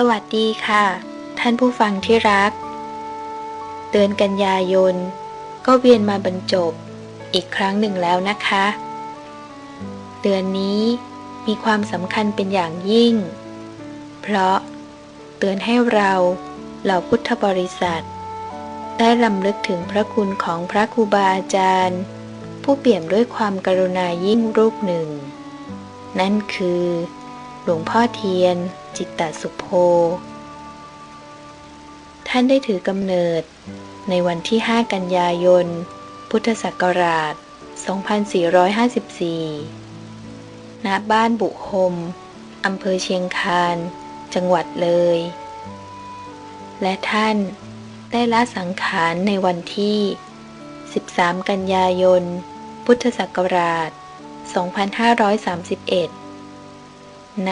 สวัสดีค่ะ ท่านผู้ฟังที่รัก เดือนกันยายน ก็เวียนมาบรรจบอีกครั้งหนึ่งแล้วนะคะ เดือนนี้มีความสำคัญเป็นอย่างยิ่ง เพราะเตือนให้เราเหล่าพุทธบริษัท ได้ลำลึกถึงพระคุณของพระครูบาอาจารย์ ผู้เปี่ยมด้วยความกรุณายิ่งรูปหนึ่ง นั่นคือ หลวงพ่อเทียน จิตตสุโภ ท่านได้ถือกำเนิดในวันที่ 5 กันยายน พุทธศักราช 2454 ณ บ้านบุคม อำเภอเชียงคาน จังหวัดเลย และท่านได้ละสังขารในวันที่ 13 กันยายน พุทธศักราช 2531 ณ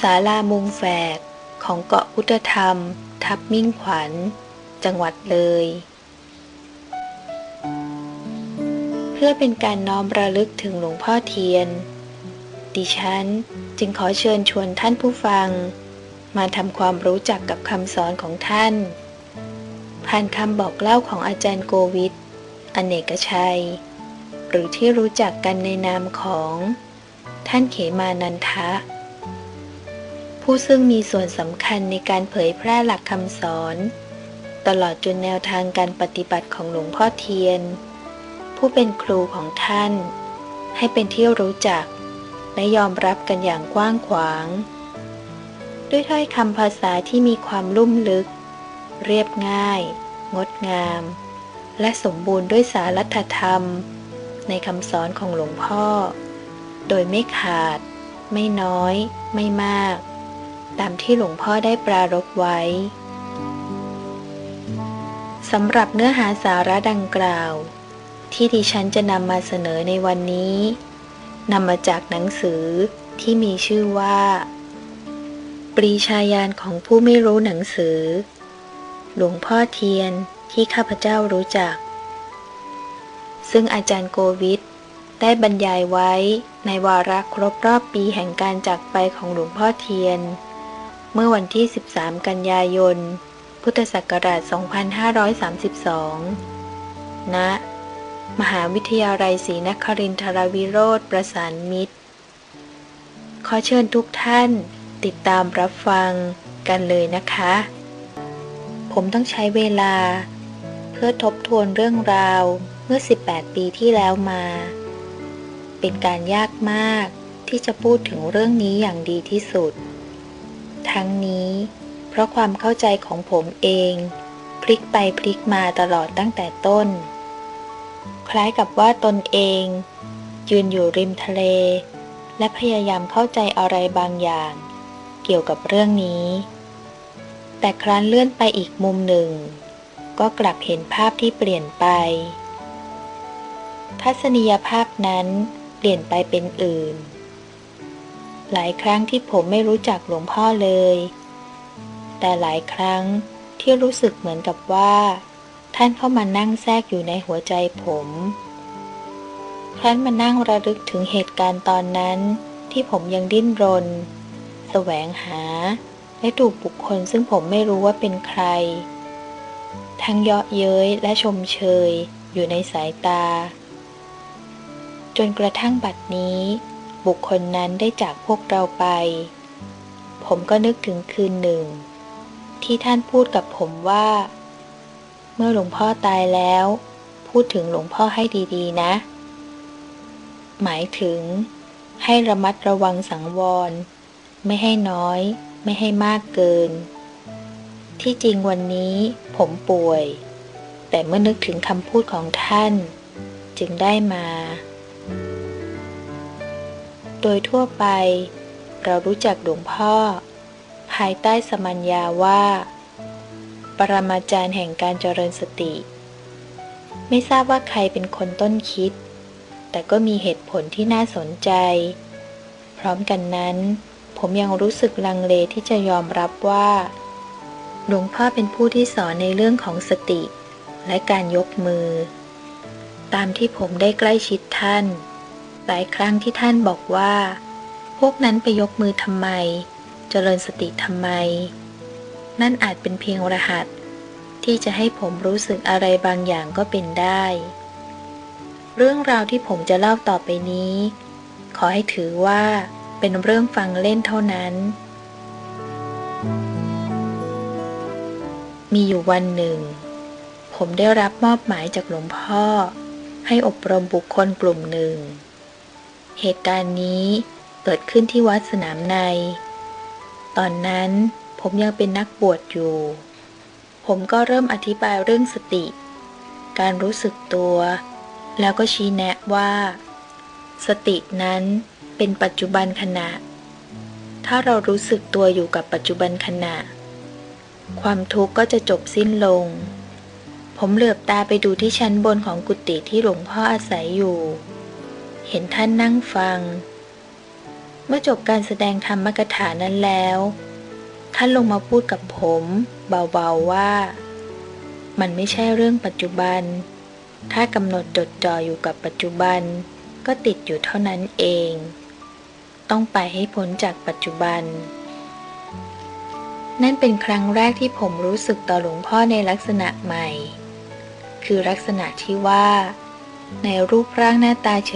ศาลามุงแฝกของเกาะพุทธธรรม ทับมิ่งขวัญ จังหวัดเลย เพื่อเป็นการน้อมระลึกถึงหลวงพ่อเทียน ดิฉันจึงขอเชิญชวนท่านผู้ฟัง มาทำความรู้จักกับคำสอนของท่าน ผ่านคำบอกเล่าของอาจารย์โกวิทอเนกชัย หรือที่รู้จักกันในนามของ ท่านเขมานันทะ ผู้ซึ่งมีส่วนสำคัญในการเผยแพร่หลักคำสอน ตลอดจนแนวทางการปฏิบัติของหลวงพ่อเทียน ผู้เป็นครูของท่าน ให้เป็นที่รู้จัก และยอมรับกันอย่างกว้างขวาง ด้วยถ้อยคำภาษาที่มีความลุ่มลึก เรียบง่าย งดงาม และสมบูรณ์ด้วยสารัตธรรม ในคำสอนของหลวงพ่อ โดยไม่ขาด ไม่น้อย ไม่มาก ตามที่หลวงพ่อได้ปรารภไว้สำหรับเนื้อหาสาระดังกล่าว ที่ดิฉันจะนำมาเสนอในวันนี้นำมาจากหนังสือที่มีชื่อว่า ปรีชาญาณของผู้ไม่รู้หนังสือ หลวงพ่อเทียนที่ข้าพเจ้ารู้จัก ซึ่งอาจารย์โกวิทได้บรรยายไว้ในวาระครบรอบปีแห่งการจากไปของหลวงพ่อเทียน เมื่อวันที่ 13 กันยายน พุทธศักราช 2532 ณ มหาวิทยาลัยศรีนครินทรวิโรธประสานมิตร ขอเชิญทุกท่านติดตามรับฟังกันเลยนะคะ ผมต้องใช้เวลา เพื่อทบทวนเรื่องราวเมื่อ 18 ปีที่แล้วมา เป็นการยากมากที่จะพูดถึงเรื่องนี้อย่างดีที่สุด ทั้งนี้ เพราะความเข้าใจของผมเอง พลิกไปพลิกมาตลอดตั้งแต่ต้น คล้ายกับว่าตนเอง ยืนอยู่ริมทะเล และพยายามเข้าใจอะไรบางอย่าง เกี่ยวกับเรื่องนี้ แต่ครั้นเลื่อนไปอีกมุมหนึ่ง ก็กลับเห็นภาพที่เปลี่ยนไป ทัศนียภาพนั้นเปลี่ยนไปเป็นอื่น หลายครั้งที่ผมไม่รู้จักหลวงพ่อเลย แต่หลายครั้งที่รู้สึกเหมือนกับว่า ท่านเข้ามานั่งแทรกอยู่ในหัวใจผม ครั้นมานั่งระลึกถึงเหตุการณ์ตอนนั้น ที่ผมยังดิ้นรน แสวงหา และถูกบุคคลซึ่งผมไม่รู้ว่าเป็นใคร ทั้งเยาะเย้ยและชมเชยอยู่ในสายตา จนกระทั่งบัดนี้ บุคคลนั้นได้จากพวกเราไป ผมก็นึกถึงคืนหนึ่ง ที่ท่านพูดกับผมว่า เมื่อหลวงพ่อตายแล้ว พูดถึงหลวงพ่อให้ดีๆ นะ หมายถึง ให้ระมัดระวังสังวร ไม่ให้น้อย ไม่ให้มากเกิน ที่จริงวันนี้ผมป่วย แต่เมื่อนึกถึงคำพูดของท่าน จึงได้มา โดยทั่วไป เรารู้จักหลวงพ่อ ภายใต้สมัญญาว่า ปรมาจารย์แห่งการเจริญสติ ไม่ทราบว่าใครเป็นคนต้นคิด แต่ก็มีเหตุผลที่น่าสนใจ พร้อมกันนั้น ผมยังรู้สึกลังเลที่จะยอมรับว่า หลวงพ่อเป็นผู้ที่สอนในเรื่องของสติ และการยกมือ ตามที่ผมได้ใกล้ชิดท่าน หลายครั้งที่ท่านบอกว่า พวกนั้นไปยกมือทำไม เจริญสติทำไม นั่นอาจเป็นเพียงรหัส ที่จะให้ผมรู้สึกอะไรบางอย่างก็เป็นได้ เรื่องราวที่ผมจะเล่าต่อไปนี้ ขอให้ถือว่าเป็นเรื่องฟังเล่นเท่านั้น มีอยู่วันหนึ่ง ผมได้รับมอบหมายจากหลวงพ่อให้อบรมบุคคลกลุ่มหนึ่ง เหตุการณ์นี้เกิดขึ้นที่วัดสนามใน ตอนนั้นผมยังเป็นนักบวชอยู่ ผมก็เริ่มอธิบายเรื่องสติ การรู้สึกตัว แล้วก็ชี้แนะว่า สตินั้นเป็นปัจจุบันขณะ ถ้าเรารู้สึกตัวอยู่กับปัจจุบันขณะ ความทุกข์ก็จะจบสิ้นลง ผมเหลือบตาไปดูที่ชั้นบนของกุฏิที่หลวงพ่ออาศัยอยู่ เห็นท่านนั่งฟัง เมื่อจบการแสดงธรรมกถานั้นแล้ว ท่านลงมาพูดกับผม เบาๆว่า มันไม่ใช่เรื่องปัจจุบัน ถ้ากำหนดจดจ่ออยู่กับปัจจุบัน ก็ติดอยู่เท่านั้นเอง ต้องไปให้พ้นจากปัจจุบัน นั่นเป็นครั้งแรกที่ผมรู้สึกต่อหลวงพ่อในลักษณะใหม่ คือลักษณะที่ว่า ในรูปร่างหน้าตาเฉ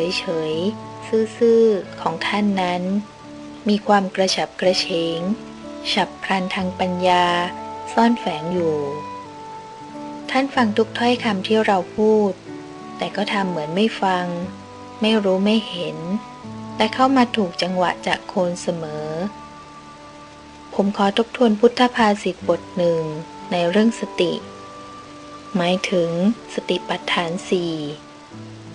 ยๆ ซื่อๆ ของท่านนั้น มีความกระฉับกระเฉง ฉับพลันทางปัญญา ซ่อนแฝงอยู่ ท่านฟังทุกถ้อยคำที่เราพูด แต่ก็ทำเหมือนไม่ฟัง ไม่รู้ไม่เห็น แต่เข้ามาถูกจังหวะจากโคนเสมอ ผมขอทบทวนพุทธภาษิตบทหนึ่งในเรื่องสติ หมายถึงสติปัฏฐานสี่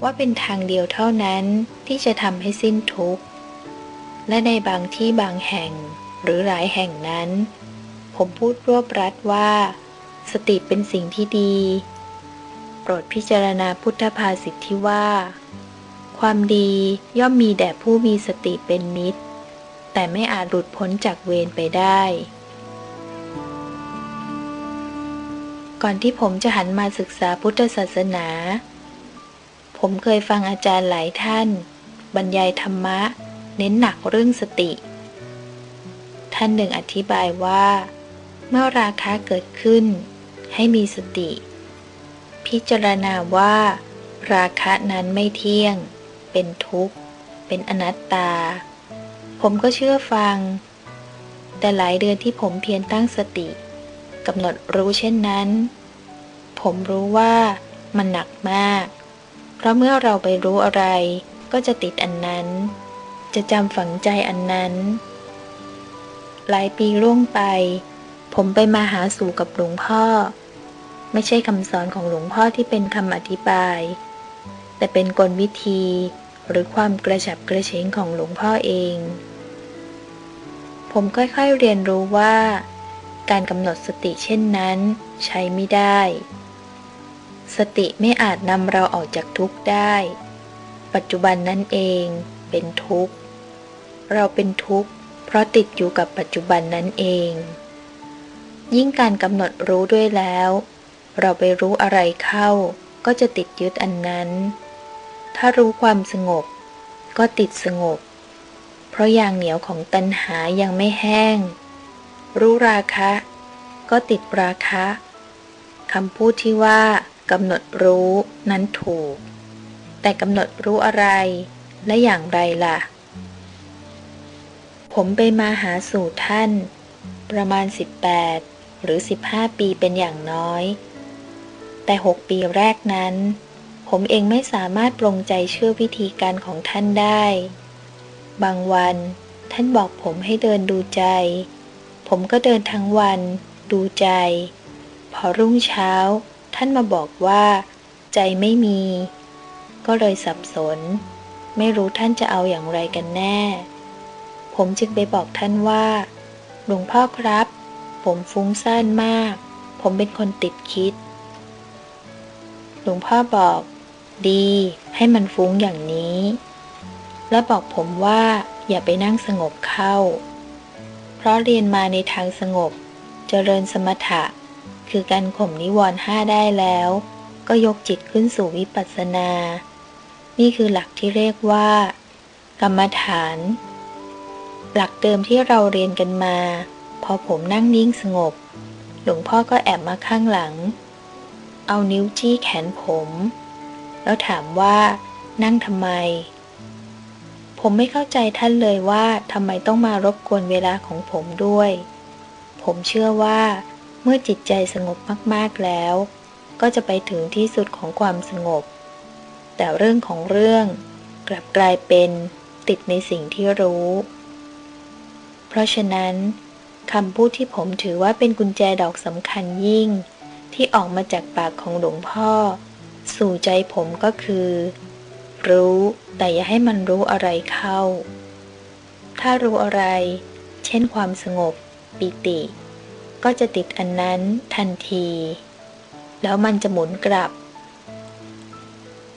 ว่าเป็นทางเดียวเท่านั้นที่จะทำให้สิ้นทุกข์ และในบางที่บางแห่งหรือหลายแห่งนั้น ผมพูดรวบรัดว่า สติเป็นสิ่งที่ดี โปรดพิจารณาพุทธภาษิตที่ว่า ความดีย่อมมีแด่ผู้มีสติเป็นมิตรแต่ไม่อาจหลุดพ้นจากเวรไปได้ ก่อนที่ผมจะหันมาศึกษาพุทธศาสนา ผมเคยฟังอาจารย์หลายท่าน บรรยายธรรมะ เน้นหนักเรื่องสติ ท่านหนึ่งอธิบายว่า เมื่อราคะเกิดขึ้น ให้มีสติ พิจารณาว่า ราคะนั้นไม่เที่ยง เป็นทุกข์ เป็นอนัตตา ผมก็เชื่อฟัง แต่หลายเดือนที่ผมเพียรตั้งสติกำหนดรู้เช่นนั้น ผมรู้ว่ามันหนักมาก ราะเมื่อเราไปรู้อะไรก็จะติดอันนั้น จะจำฝังใจอันนั้น หลายปีล่วงไป ผมไปมาหาสู่กับหลวงพ่อ ไม่ใช่คำสอนของหลวงพ่อที่เป็นคำอธิบาย แต่เป็นกลวิธีหรือความกระฉับกระเฉงของหลวงพ่อเอง ผมค่อยๆเรียนรู้ว่า การกำหนดสติเช่นนั้นใช้ไม่ได้ สติไม่อาจนำเราออกจากทุกข์ได้ ปัจจุบันนั่นเองเป็นทุกข์ เราเป็นทุกข์ เพราะติดอยู่กับปัจจุบันนั่นเอง ยิ่งการกำหนดรู้ด้วยแล้ว เราไปรู้อะไรเข้า ก็จะติดยึดอันนั้น ถ้ารู้ความสงบ ก็ติดสงบ เพราะยางเหนียวของตัณหายังไม่แห้ง รู้ราคะ ก็ติดราคะคำพูดที่ว่า กำหนดรู้นั้นถูก แต่กำหนดรู้อะไร และอย่างไรล่ะ ผมไปมาหาสู่ท่าน ประมาณ 18 หรือ 15 ปีเป็นอย่างน้อย แต่ 6 ปีแรกนั้น ผมเองไม่สามารถปรงใจเชื่อวิธีการของท่านได้ บางวันท่านบอกผมให้เดินดูใจ ผมก็เดินทั้งวัน ดูใจ พอรุ่งเช้า ท่านมาบอกว่า ใจไม่มี ก็เลยสับสน ไม่รู้ท่านจะเอาอย่างไรกันแน่ ผมจึงไปบอกท่านว่า หลวงพ่อครับ ผมฟุ้งซ่านมาก ผมเป็นคนติดคิด หลวงพ่อบอก ดีให้มันฟุ้งอย่างนี้ และบอกผมว่าอย่าไปนั่งสงบเข้า เพราะเรียนมาในทางสงบเจริญสมถะ คือการข่มนิวรณ์ห้าได้แล้ว ก็ยกจิตขึ้นสู่วิปัสสนา นี่คือหลักที่เรียกว่า กรรมฐาน หลักเดิมที่เราเรียนกันมา พอผมนั่งนิ่งสงบ หลวงพ่อก็แอบมาข้างหลัง เอานิ้วจี้แขนผม แล้วถามว่า นั่งทำไม ผมไม่เข้าใจท่านเลยว่าทำไมต้องมารบกวนเวลาของผมด้วย ผมเชื่อว่า เมื่อจิตใจสงบมากๆแล้ว ก็จะไปถึงที่สุดของความสงบ แต่เรื่องของเรื่องกลับกลายเป็นติดในสิ่งที่รู้ เพราะฉะนั้นคำพูดที่ผมถือว่าเป็นกุญแจดอกสำคัญยิ่ง ที่ออกมาจากปากของหลวงพ่อ สู่ใจผมก็คือ รู้แต่อย่าให้มันรู้อะไรเข้า ถ้ารู้อะไร เช่นความสงบ ปิติ ก็จะติดอันนั้นทันที แล้วมันจะหมุนกลับ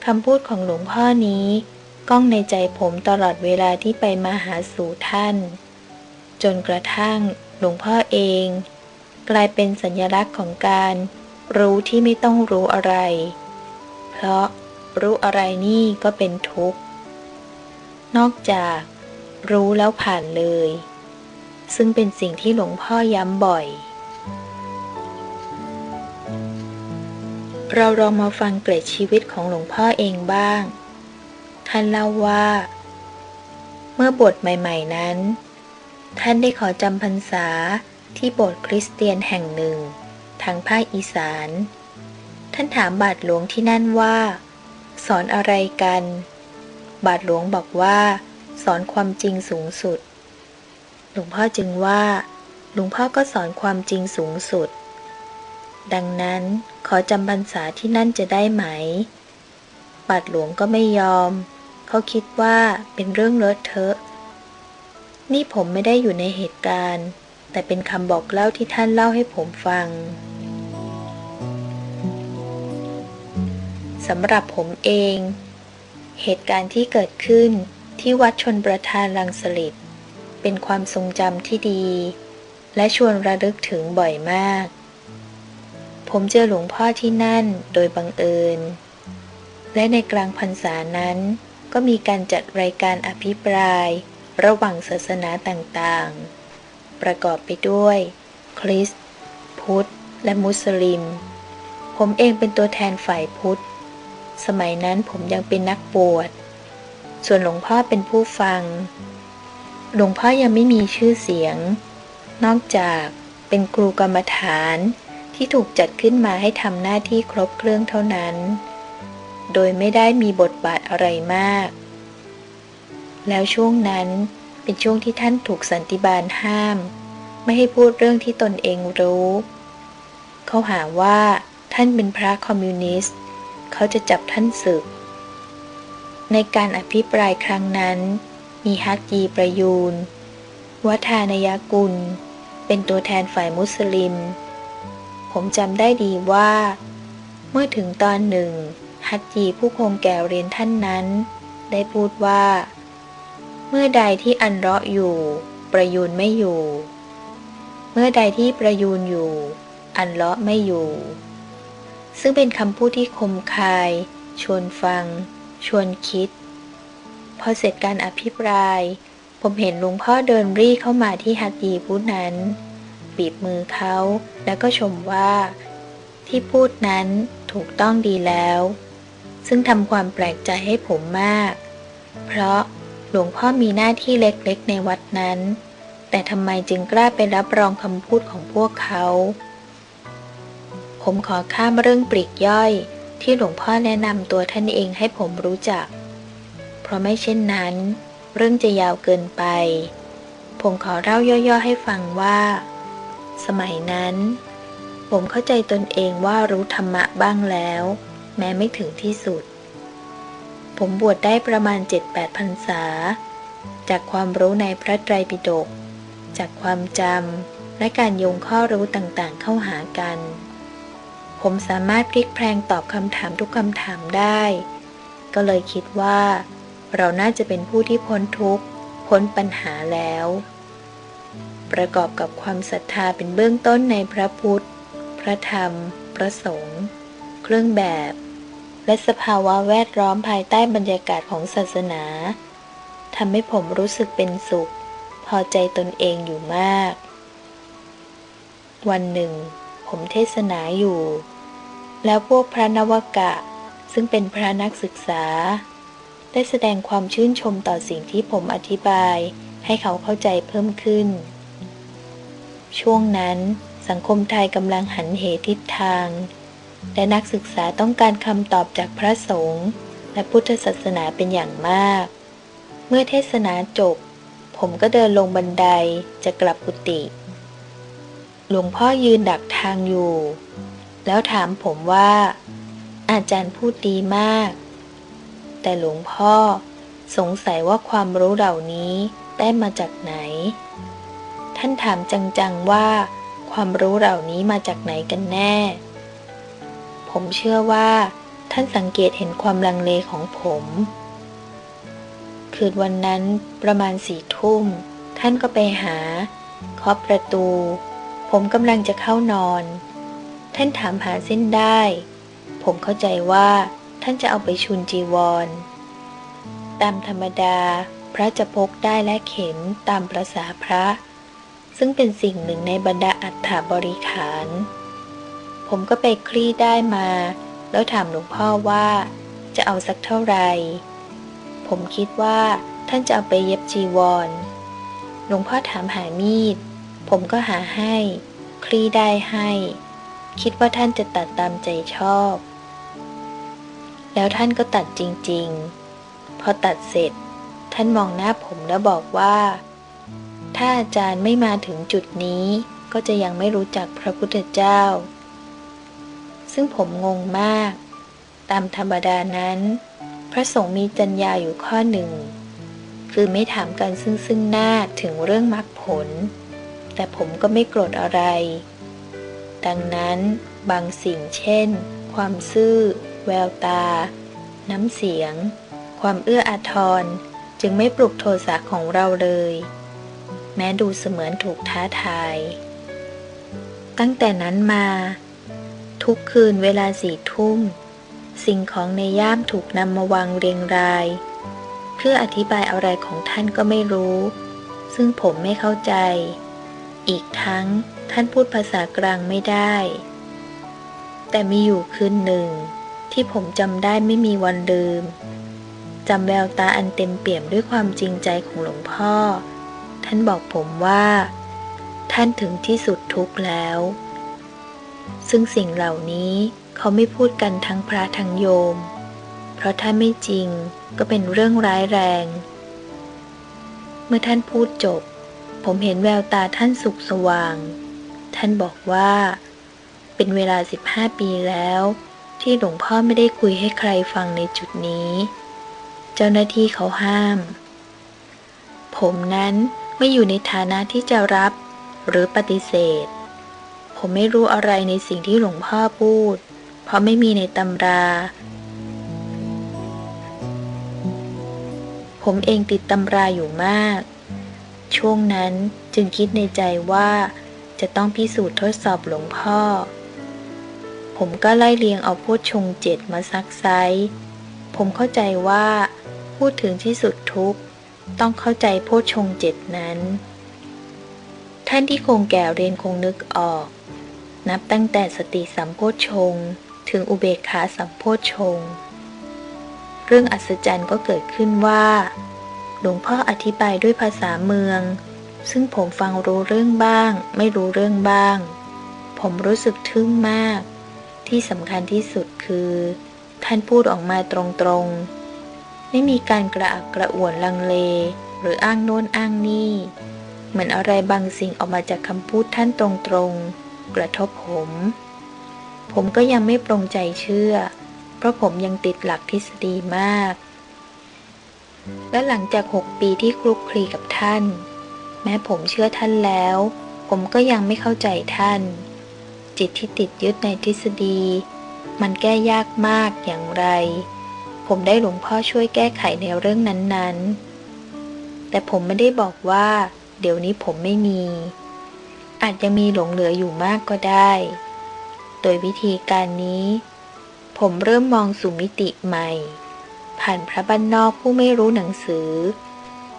คำพูดของหลวงพ่อนี้ ก้องในใจผมตลอดเวลาที่ไปมาหาสู่ท่าน จนกระทั่งหลวงพ่อเอง กลายเป็นสัญลักษณ์ของการ รู้ที่ไม่ต้องรู้อะไร เพราะรู้อะไรนี่ก็เป็นทุกข์ นอกจาก รู้แล้วผ่านเลย ซึ่งเป็นสิ่งที่หลวงพ่อย้ำบ่อย เราลองมาฟังเกร็ดชีวิตของหลวงพ่อเองบ้าง ท่านเล่าว่า เมื่อบวชใหม่ ๆนั้น ท่านได้ขอจำพรรษาที่โบสถ์คริสเตียนแห่งหนึ่ง ทางภาคอีสาน ท่านถามบาทหลวงที่นั่นว่า สอนอะไรกัน บาทหลวงบอกว่า สอนความจริงสูงสุด หลวงพ่อจึงว่า หลวงพ่อก็สอนความจริงสูงสุด ดังนั้นขอจำพรรษาที่นั่นจะได้ไหม บาทหลวงก็ไม่ยอม เขาคิดว่าเป็นเรื่องเลอะเทอะ นี่ผมไม่ได้อยู่ในเหตุการณ์ แต่เป็นคำบอกเล่าที่ท่านเล่าให้ผมฟังสำหรับผมเอง เหตุการณ์ที่เกิดขึ้นที่วัดชนประทานลังสลิดเป็นความทรงจำที่ดี และชวนระลึกถึงบ่อยมาก ผมเจอหลวงพ่อที่นั่นโดยบังเอิญ และในกลางพรรษานั้น ก็มีการจัดรายการอภิปราย ระหว่างศาสนาต่างๆ ประกอบไปด้วย คริสต์พุทธ และมุสลิม ผมเองเป็นตัวแทนฝ่ายพุทธ สมัยนั้นผมยังเป็นนักบวช ส่วนหลวงพ่อเป็นผู้ฟัง หลวงพ่อยังไม่มีชื่อเสียง นอกจากเป็นครูกรรมฐาน ที่ถูกจัดขึ้นมาให้ทำหน้าที่ครบเครื่องเท่านั้น โดยไม่ได้มีบทบาทอะไรมาก แล้วช่วงนั้นเป็นช่วงที่ท่านถูกสันติบาลห้าม ไม่ให้พูดเรื่องที่ตนเองรู้ เขาหาว่าท่านเป็นพระคอมมิวนิสต์ เขาจะจับท่านศึก ในการอภิปรายครั้งนั้น มีฮักยีประยูนวัฒานยกุล เป็นตัวแทนฝ่ายมุสลิม ผมจำได้ดีว่า เมื่อถึงตอนหนึ่ง ฮักยีผู้คงแก่เรียนท่านนั้น ได้พูดว่า เมื่อใดที่อันเราะอยู่ ประยูนไม่อยู่ เมื่อใดที่ประยูนอยู่ อันเลาะไม่อยู่ ซึ่งเป็นคำพูดที่คมคาย ชวนฟัง ชวนคิด พอเสร็จการอภิปราย ผมเห็นหลวงพ่อเดินรีเข้ามาที่ฮัตยีผู้นั้น บีบมือเขา แล้วก็ชมว่า ที่พูดนั้นถูกต้องดีแล้ว ซึ่งทำความแปลกใจให้ผมมาก เพราะหลวงพ่อมีหน้าที่เล็กๆในวัดนั้น แต่ทำไมจึงกล้าไปรับรองคำพูดของพวกเขา ผมขอข้ามเรื่องปลีกย่อยที่หลวงพ่อแนะนำตัวท่านเองให้ผมรู้จัก เพราะไม่เช่นนั้น เรื่องจะยาวเกินไป ผมขอเล่าย่อๆให้ฟังว่า สมัยนั้น ผมเข้าใจตนเองว่ารู้ธรรมะบ้างแล้ว แม้ไม่ถึงที่สุด ผมบวชได้ประมาณ 7-8พรรษา จากความรู้ในพระไตรปิฎกจากความจำและการโยงข้อรู้ต่างๆ เข้าหากัน ผมสามารถพลิกแพลงตอบคำถามทุกคำถามได้ ก็เลยคิดว่า เราน่าจะเป็นผู้ที่พ้นทุกข์ พ้นปัญหาแล้ว ประกอบกับความศรัทธาเป็นเบื้องต้นในพระพุทธ พระธรรม พระสงฆ์ เครื่องแบบ และสภาวะแวดล้อมภายใต้บรรยากาศของศาสนาทำให้ผมรู้สึกเป็นสุข พอใจตนเองอยู่มาก วันหนึ่ง ผมเทศนาอยู่ แล้วพวกพระนวกะ ซึ่งเป็นพระนักศึกษา ได้แสดงความชื่นชมต่อสิ่งที่ผมอธิบายให้เขาเข้าใจเพิ่มขึ้น ช่วงนั้นสังคมไทยกำลังหันเหทิศทาง และนักศึกษาต้องการคำตอบจากพระสงฆ์และพุทธศาสนาเป็นอย่างมาก เมื่อเทศนาจบ ผมก็เดินลงบันไดจะกลับกุฏิหลวงพ่อยืนดักทางอยู่ แล้วถามผมว่า อาจารย์พูดดีมาก แต่หลวงพ่อสงสัยว่าความรู้เหล่านี้ได้มาจากไหน ท่านถามจังๆว่า ความรู้เหล่านี้มาจากไหนกันแน่ ผมเชื่อว่า ท่านสังเกตเห็นความลังเลของผม คืนวันนั้นประมาณสี่ทุ่ม ท่านก็ไปหาเคาะประตู ผมกำลังจะเข้านอน ท่านถามหาเส้นได้ ผมเข้าใจว่าท่านจะเอาไปชุนจีวร ตามธรรมดาพระจะพกได้และเข็มตามประษาพระ ซึ่งเป็นสิ่งหนึ่งในบรรดาอัฐบริขาร ผมก็ไปคลี่ได้มา แล้วถามหลวงพ่อว่าจะเอาสักเท่าไหร่ ผมคิดว่าท่านจะเอาไปเย็บจีวร หลวงพ่อถามหามีด ผมก็หาให้ คลี่ได้ให้ คิดว่าท่านจะตัดตามใจชอบ แล้วท่านก็ตัดจริง ๆ พอตัดเสร็จ ท่านมองหน้าผมแล้วบอกว่า ถ้าอาจารย์ไม่มาถึงจุดนี้ ก็จะยังไม่รู้จักพระพุทธเจ้า ซึ่งผมงงมาก ตามธรรมดานั้น พระสงฆ์มีจัญญาอยู่ข้อหนึ่ง คือไม่ถามกันซึ่งซึ่งหน้าถึงเรื่องมรรคผล แต่ผมก็ไม่โกรธอะไร ดังนั้นบางสิ่งเช่น ความซื่อ แววตา น้ำเสียง ความเอื้ออาทรจึงไม่ปลุกโทสะของเราเลย แม้ดูเสมือนถูกท้าทาย ตั้งแต่นั้นมา ทุกคืนเวลาสี่ทุ่ม สิ่งของในย่ามถูกนำมาวางเรียงราย เพื่ออธิบายอะไรของท่านก็ไม่รู้ ซึ่งผมไม่เข้าใจ อีกทั้งท่านพูดภาษากลางไม่ได้ แต่มีอยู่คืนหนึ่ง ที่ผมจำได้ไม่มีวันลืมจำแววตาอันเต็มเปี่ยมด้วยความจริงใจของหลวงพ่อ ท่านบอกผมว่า ท่านถึงที่สุดทุกข์แล้ว ซึ่งสิ่งเหล่านี้เขาไม่พูดกันทั้งพระทั้งโยม เพราะถ้าไม่จริงก็เป็นเรื่องร้ายแรง เมื่อท่านพูดจบ ผมเห็นแววตาท่านสุขสว่าง ท่านบอกว่า เป็นเวลา 15 ปีแล้ว ที่หลวงพ่อไม่ได้คุยให้ใครฟังในจุดนี้ เจ้าหน้าที่เขาห้ามผมนั้น ไม่อยู่ในฐานะที่จะรับหรือปฏิเสธ ผมไม่รู้อะไรในสิ่งที่หลวงพ่อพูด เพราะไม่มีในตำรา ผมเองติดตำราอยู่มาก ช่วงนั้นจึงคิดในใจว่าจะต้องพิสูจน์ทดสอบหลวงพ่อ ผมก็ไล่เลียงเอาโพชงเจ็ดมาซักไซ ผมเข้าใจว่า พูดถึงที่สุดทุกข์ ต้องเข้าใจโพชฌงเจ็ดนั้น ท่านที่คงแก่เรียนคงนึกออก นับตั้งแต่สติสัมโพชฌงถึงอุเบกขาสัมโพชฌงเรื่องอัศจรรย์ก็เกิดขึ้นว่า หลวงพ่ออธิบายด้วยภาษาเมือง ซึ่งผมฟังรู้เรื่องบ้าง ไม่รู้เรื่องบ้าง ผมรู้สึกทึ่งมาก ที่สำคัญที่สุดคือ ท่านพูดออกมาตรงๆ ไม่มีการกระอักกระอ่วนลังเล หรืออ้างโน้นอ้างนี่ เหมือนอะไรบางสิ่งออกมาจากคำพูดท่านตรงๆ กระทบผม ผมก็ยังไม่ปรงใจเชื่อ เพราะผมยังติดหลักทฤษฎีมาก และหลังจากหกปีที่คลุกคลีกับท่าน แม้ผมเชื่อท่านแล้ว ผมก็ยังไม่เข้าใจท่าน จิตที่ติดยึดในทฤษฎี มันแก้ยากมากอย่างไร ผมได้หลวงพ่อช่วยแก้ไขในเรื่องนั้นๆ แต่ผมไม่ได้บอกว่า เดี๋ยวนี้ผมไม่มี อาจจะมีหลงเหลืออยู่มากก็ได้ โดยวิธีการนี้ ผมเริ่มมองสู่มิติใหม่ ผ่านพระบ้านนอกผู้ไม่รู้หนังสือ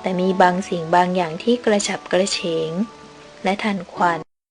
แต่มีบางสิ่งบางอย่างที่กระฉับกระเฉง และทันควัน